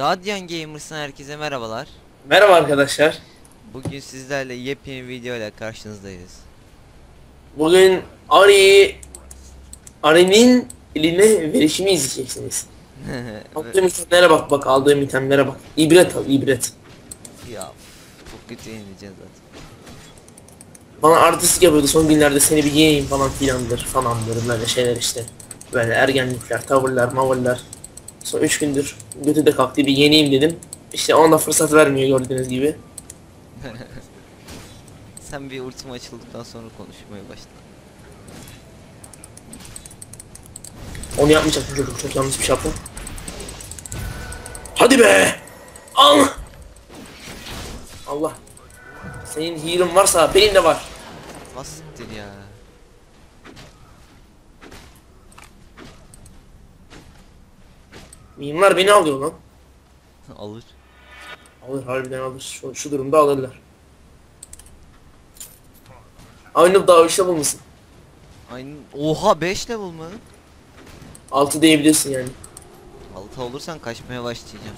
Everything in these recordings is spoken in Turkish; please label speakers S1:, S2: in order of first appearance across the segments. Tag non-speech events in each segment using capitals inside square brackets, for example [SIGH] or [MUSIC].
S1: Guardian Gamers'ın herkese merhabalar.
S2: Merhaba arkadaşlar.
S1: Bugün sizlerle yepyeni video ile karşınızdayız.
S2: Bugün Ari Ari'nin eline verişimi izleyeceksiniz. [LAUGHS] Aldığım itemlere bak bak aldığım itemlere bak. İbret al ibret.
S1: ya çok kötü yenileceğiz zaten.
S2: Bana artistik yapıyordu son günlerde seni bir yiyeyim falan filandır falandır böyle şeyler işte. Böyle ergenlikler, tavırlar, mavırlar. Son 3 gündür götü de kalktı bir yeneyim dedim. İşte ona fırsat vermiyor gördüğünüz gibi. [LAUGHS]
S1: Sen bir ultim açıldıktan sonra konuşmaya başla.
S2: Onu yapmayacaktım çocuk çok yanlış bir şey yaptım. Hadi be! Al! Allah. Senin heal'ın varsa benim de var.
S1: Nasittir ya.
S2: Mimler beni alıyor lan. [LAUGHS]
S1: Alır.
S2: Alır harbiden alır. Şu, şu durumda alırlar. Aynı daha işte bulmasın.
S1: Aynı. Oha 5 level mı?
S2: 6 diyebilirsin yani.
S1: 6 olursan kaçmaya başlayacağım.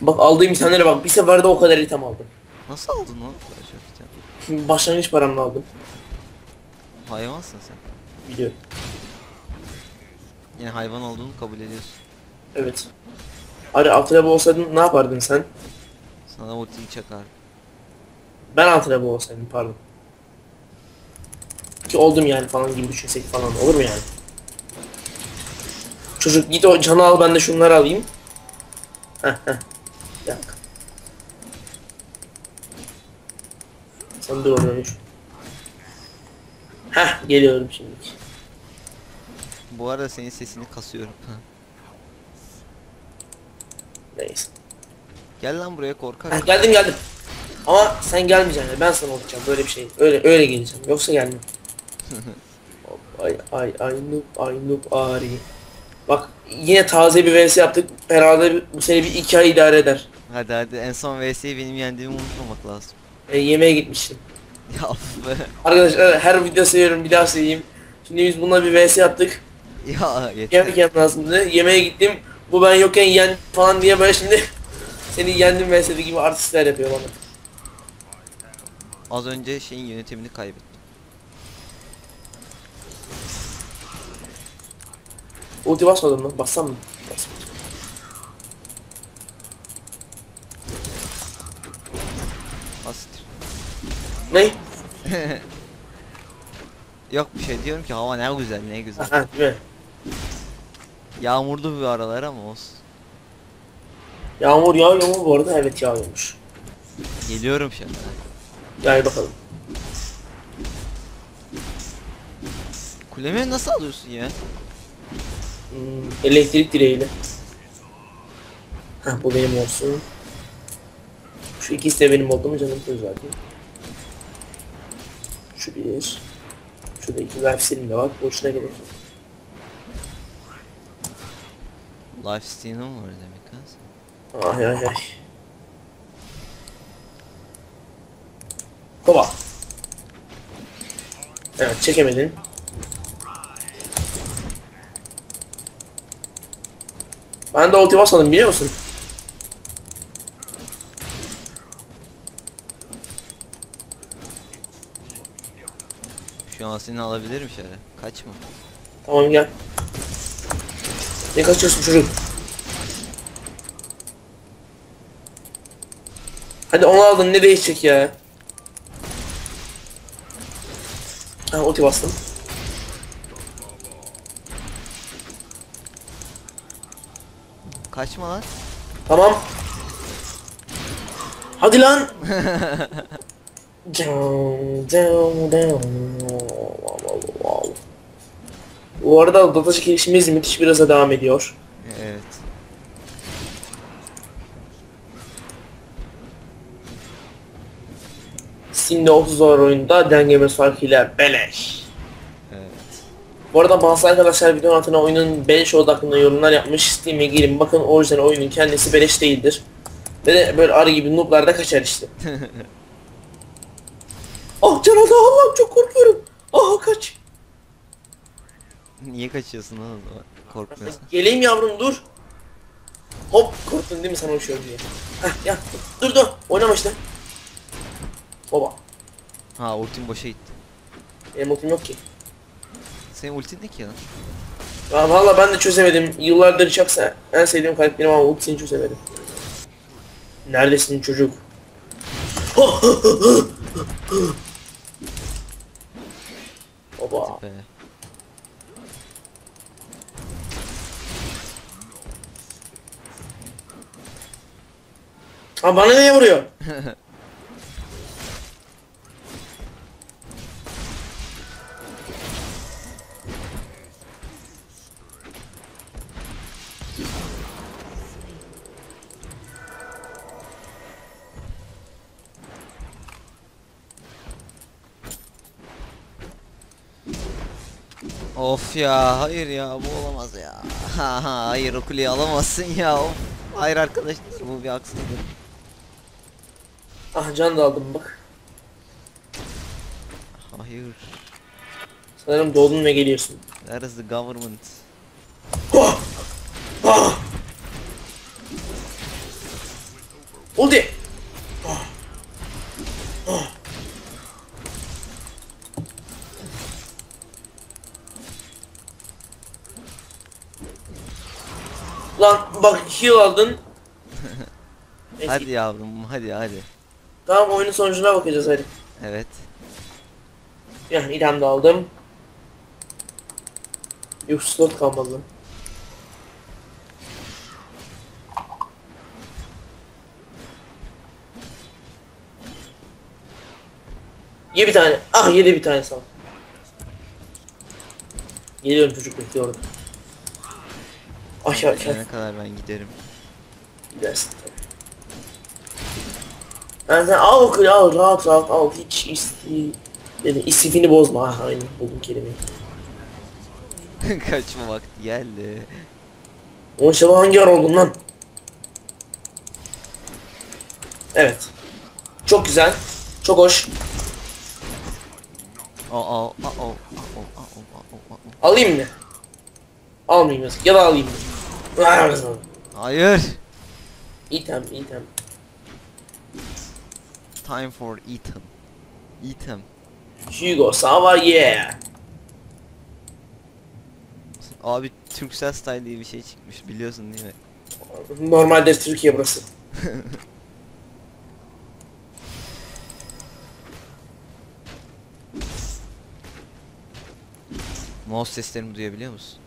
S2: Bak aldığım itemlere bak. Bir seferde o kadar item aldım.
S1: Nasıl aldın lan?
S2: Başlangıç paramla aldım.
S1: Hayvansın sen.
S2: Biliyorum.
S1: Yani hayvan olduğunu kabul ediyorsun.
S2: Evet. Altı level olsaydın ne yapardın sen?
S1: Sana ultiyi çakar.
S2: Ben level olsaydım pardon. Ki oldum yani falan gibi düşünsek falan olur mu yani? Çocuk git o canı al ben de şunları alayım. Heh heh. Yak. Sen dur orada dur. Heh geliyorum şimdi.
S1: Bu arada senin sesini kasıyorum.
S2: Neyse.
S1: Gel lan buraya korkak.
S2: Heh, geldim geldim. Ama sen gelmeyeceksin. Ben sana olacağım böyle bir şey. Öyle öyle geleceğim. Yoksa gelmem. [LAUGHS] Ay ay ay noob ay noob ari. Bak yine taze bir vs yaptık. Herhalde bu sene bir iki ay idare eder.
S1: Hadi hadi en son VS'yi benim yendiğimi unutmamak lazım.
S2: E, yemeğe gitmiştim.
S1: Ya be.
S2: Arkadaşlar her video seviyorum bir daha söyleyeyim. Şimdi biz bununla bir vs yaptık.
S1: Ya yeter.
S2: Yemek yemem lazımdı. Yemeğe gittim. Bu ben yokken yen falan diye böyle şimdi [LAUGHS] seni yendim vs'de gibi artistler yapıyor bana.
S1: Az önce şeyin yönetimini kaybettim.
S2: Ulti basmadım mı? Bassam mı? Basmadım.
S1: Asittir.
S2: Ne? [LAUGHS]
S1: Yok bir şey diyorum ki hava ne güzel ne güzel.
S2: Ha, değil mi?
S1: Yağmurlu bir aralar ama olsun.
S2: Yağmur yağıyor mu bu arada? Evet yağıyormuş.
S1: Geliyorum şimdi.
S2: Gel bakalım.
S1: Kulemi nasıl alıyorsun ya?
S2: Hmm, elektrik direğiyle. Heh bu benim olsun. Şu ikisi de benim oldu mu canım söz zaten. Şu bir. Şurada iki life de var. Boşuna gerek yok.
S1: Life steal'ım var demek ha.
S2: Ay ay ay. Hopa. Evet çekemedin. Ben de ulti basmadım biliyor musun?
S1: An seni alabilirim şöyle. Kaçma.
S2: Tamam gel. Ne kaçıyorsun çocuk? Hadi onu aldın ne değişecek ya? Ha ulti bastım.
S1: Kaçma lan.
S2: Tamam. Hadi lan. [LAUGHS] Down, down, down. Bu arada Dota gelişimimiz müthiş bir hızla devam ediyor.
S1: Evet.
S2: Steam'de 30 dolar oyunda dengemiz farkıyla beleş.
S1: Evet.
S2: Bu arada bazı arkadaşlar videonun altına oyunun beleş olduğu hakkında yorumlar yapmış. Steam'e girin bakın orijinal oyunun kendisi beleş değildir. Ve de böyle arı gibi nooblar da kaçar işte. [LAUGHS] Ah can Allah'ım çok korkuyorum. Ah kaç. [LAUGHS]
S1: Niye kaçıyorsun lan? Korkmuyorsun.
S2: Geleyim yavrum dur. Hop korktun değil mi sana uçuyorum diye. Heh ya dur dur oynama işte. Baba
S1: Ha ultim boşa gitti.
S2: benim ultim yok ki.
S1: Senin ultin ne ki lan?
S2: Ya valla ben de çözemedim. Yıllardır çaksa en sevdiğim karakterim ama ultisini çözemedim. Neredesin çocuk? [LAUGHS] Bana niye vuruyor?
S1: Of ya hayır ya bu olamaz ya. Ha [LAUGHS] ha hayır o kuleyi alamazsın ya. Of. Hayır arkadaşlar bu bir haksızlık.
S2: Ah can da aldım bak.
S1: Hayır.
S2: Sanırım doğdun ve geliyorsun.
S1: Where is the government?
S2: Oh! Ulti! Ah! Ah! Lan bak heal aldın. [LAUGHS]
S1: Hadi yavrum hadi hadi.
S2: Tamam oyunun sonucuna bakacağız hadi.
S1: Evet.
S2: Ya idam da aldım. Yok slot kalmadı. Ye bir tane. Ah yedi bir tane sal. Geliyorum çocuk bekliyorum. Aşağı aşağı
S1: Ne kadar ben giderim.
S2: gidersin. Yani sen al okul al rahat rahat al hiç isti dedi istifini bozma ah aynı buldum kelimeyi. [LAUGHS]
S1: Kaçma vakti geldi.
S2: O şaba hangi ara oldun lan? Evet. Çok güzel. Çok hoş.
S1: Aa aa aa aa aa aa aa aa.
S2: Alayım mı? Almayayım. Ya da alayım mı?
S1: Hayır.
S2: İtem, item.
S1: Time for item. Item.
S2: Hugo Sava yeah.
S1: Abi Türksel style diye bir şey çıkmış biliyorsun değil mi?
S2: Normalde Türkiye burası. [LAUGHS]
S1: Mouse seslerimi duyabiliyor musun?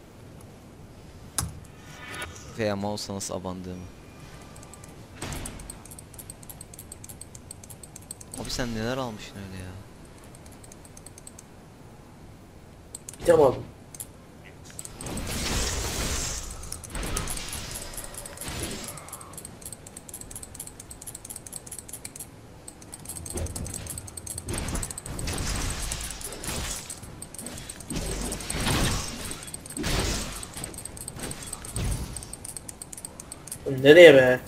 S1: Veya mouse'a nasıl abandığımı. Abi sen neler almışsın öyle ya?
S2: İtem aldım. Nereye be?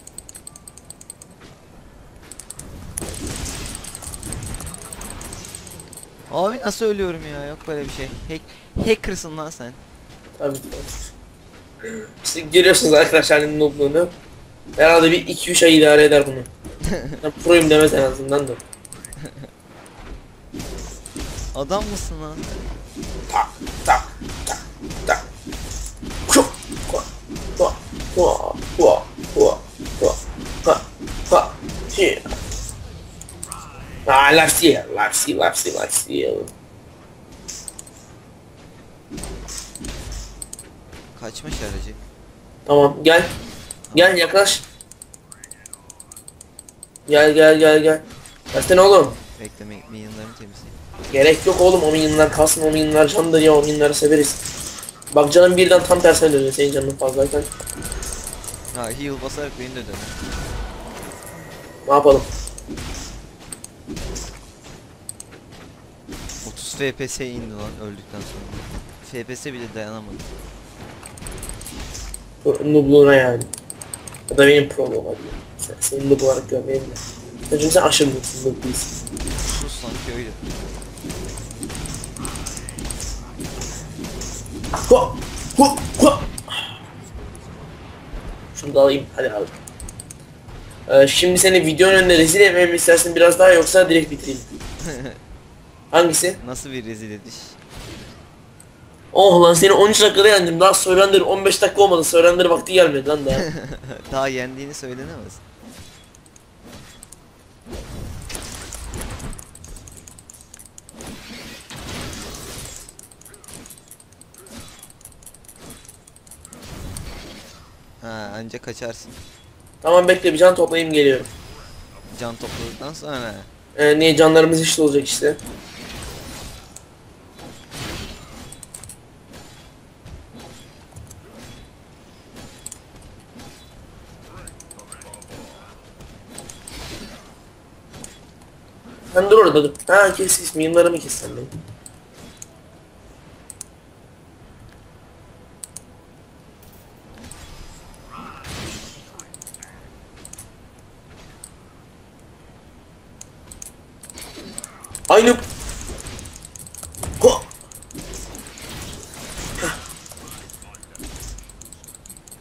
S1: Abi nasıl ölüyorum ya? Yok böyle bir şey. Hack hackersın lan sen.
S2: Tabii tabii. İşte görüyorsunuz arkadaşlar hani noobluğunu. Herhalde bir 2-3 ay idare eder bunu. [LAUGHS] Ben proyum demez en azından da.
S1: Adam mısın lan?
S2: Tak tak tak tak. Kuşu. Kua. Kua. Kua. Kua. Kua. Kua. Ha. Ha. Şey. Ah, life steal, life steal.
S1: Kaçmış aracı.
S2: Tamam gel. Gel yaklaş. Gel gel gel gel. Versene oğlum.
S1: Bekleme minyonlarını temizleyin.
S2: Gerek yok oğlum o minyonlar kalsın o minyonlar candır ya o minyonları severiz. Bak canım birden tam tersine dönüyor senin canın fazlayken.
S1: Ha heal basarak beni de döner.
S2: Ne yapalım?
S1: 30 FPS indi lan öldükten sonra. FPS bile dayanamadı.
S2: Bu Noobluğuna yani. Ya da benim pro olabilir. Sen, senin noob olarak görmeyelim de. Çünkü sen aşırı mutsuzluk değilsin.
S1: Sus lan köylü.
S2: Hua! Hua! Hua! Şunu da alayım. Hadi abi. Ee, şimdi seni videonun önünde rezil etmemi mi istersin biraz daha yoksa direkt bitireyim. [LAUGHS] Hangisi?
S1: Nasıl bir rezil ediş?
S2: Oh lan seni 13 dakikada yendim. Daha Surrender 15 dakika olmadı. Surrender vakti gelmedi lan daha. [LAUGHS]
S1: Daha yendiğini söylenemez. Ha anca kaçarsın.
S2: Tamam bekle bir can toplayayım geliyorum.
S1: Can topladıktan sonra.
S2: Ee, niye canlarımız işte olacak işte. Sen dur orada dur. Ha kes kes mimlarımı kes sen benim. Aynı. Heh.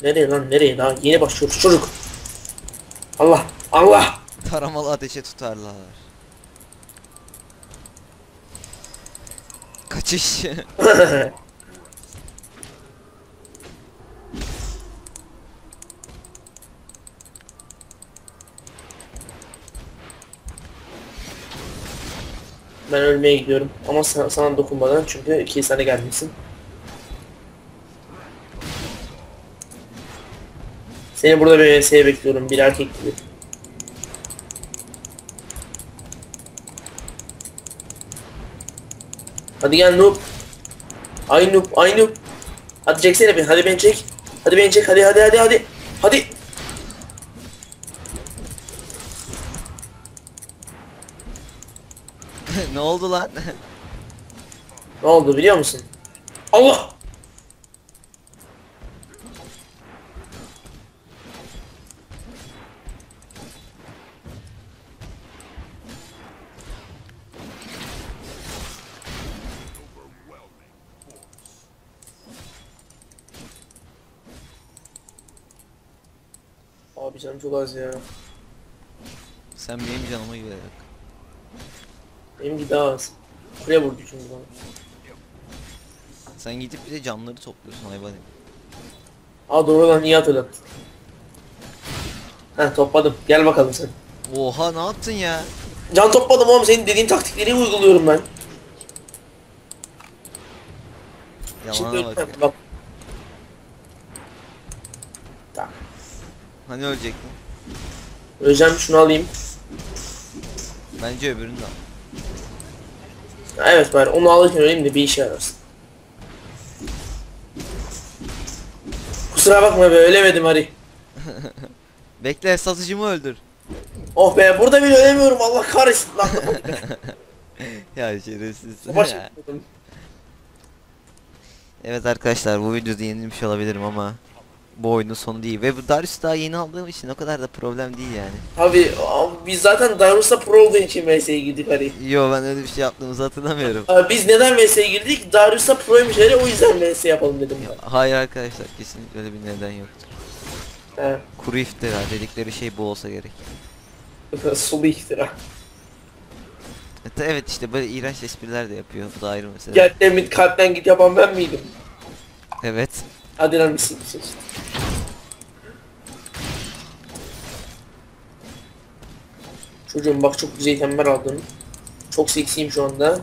S2: Nereye lan nereye daha yeni başlıyoruz çocuk. Allah Allah.
S1: Taramalı ateşe tutarlar. Kaçış. [LAUGHS]
S2: Ben ölmeye gidiyorum ama sana, sana dokunmadan çünkü iki sene gelmişsin. Seni burada bir VS'ye bekliyorum bir erkek gibi. Hadi gel noob. Ay noob, ay noob. Hadi çeksene beni, hadi beni çek. Hadi beni çek, hadi hadi hadi hadi. Hadi.
S1: Ne oldu lan?
S2: Ne oldu biliyor musun? Allah! Abi canım çok az ya.
S1: Sen benim canıma gülerek.
S2: Benimki daha az. Buraya vurdu çünkü bana.
S1: Sen gidip bir de canları topluyorsun hayvan.
S2: Aa doğru lan iyi hatırlattın. Heh topladım. Gel bakalım sen.
S1: Oha ne yaptın ya?
S2: Can topladım oğlum senin dediğin taktikleri uyguluyorum ben.
S1: Yalana bak. ya.
S2: bak. Tamam.
S1: Hani ölecektin?
S2: Öleceğim şunu alayım.
S1: Bence öbürünü de al.
S2: Evet bari onu alırken öleyim de bir işe yararsın. Kusura bakma be ölemedim Hari. [LAUGHS]
S1: Bekle satıcımı öldür.
S2: Oh be burada bile ölemiyorum Allah kahretsin lan. [LAUGHS]
S1: ya şerefsiz. Ya. evet arkadaşlar bu videoda yenilmiş olabilirim ama bu oyunun sonu değil ve bu Darius daha yeni aldığım için o kadar da problem değil yani.
S2: Abi biz zaten Darius'ta pro olduğu için VS'ye girdik Hari.
S1: Yo ben öyle bir şey yaptığımızı hatırlamıyorum.
S2: Abi biz neden VS'ye girdik? Darius'ta proymuş Hari o yüzden VS yapalım dedim ben.
S1: Hayır arkadaşlar kesinlikle öyle bir neden yoktur.
S2: He.
S1: Kuru iftira dedikleri şey bu olsa gerek. [LAUGHS]
S2: Sulu iftira.
S1: Evet, evet işte böyle iğrenç espriler de yapıyor. Bu da ayrı mesele.
S2: Gel demin kalpten git yapan ben miydim?
S1: Evet.
S2: Hadi lan misin Çocuğum bak çok güzel itemler aldın. Çok seksiyim şu anda.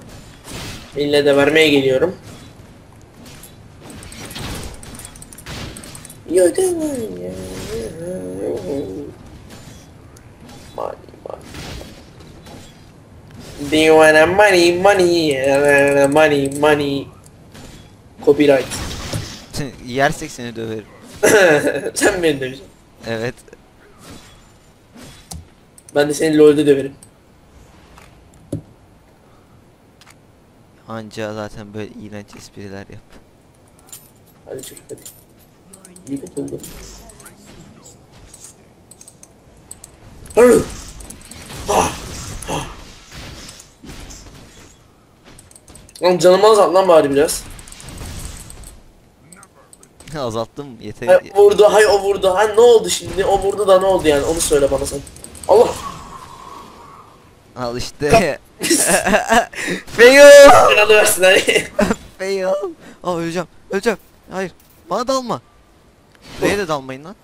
S2: Eline de vermeye geliyorum. Do you wanna money money money money Copyright. [LAUGHS]
S1: Yersek seni döverim. [LAUGHS]
S2: Sen beni döveceksin.
S1: Evet.
S2: Ben de seni LoL'de döverim.
S1: Anca zaten böyle iğrenç espriler yap.
S2: Hadi çocuk hadi. İyi tutuldu. Ah! Ah! Lan canımı azalt lan bari biraz. [LAUGHS]
S1: Azalttım yeter.
S2: Hay, vurdu hay o vurdu. Ha ne oldu şimdi? O vurdu da ne oldu yani? Onu söyle bana sen. Allah
S1: Al işte. [LAUGHS] Fail!
S2: Versin hani.
S1: Fail! Aa öleceğim. Öleceğim. Hayır. Bana dalma. Buraya da dalmayın lan.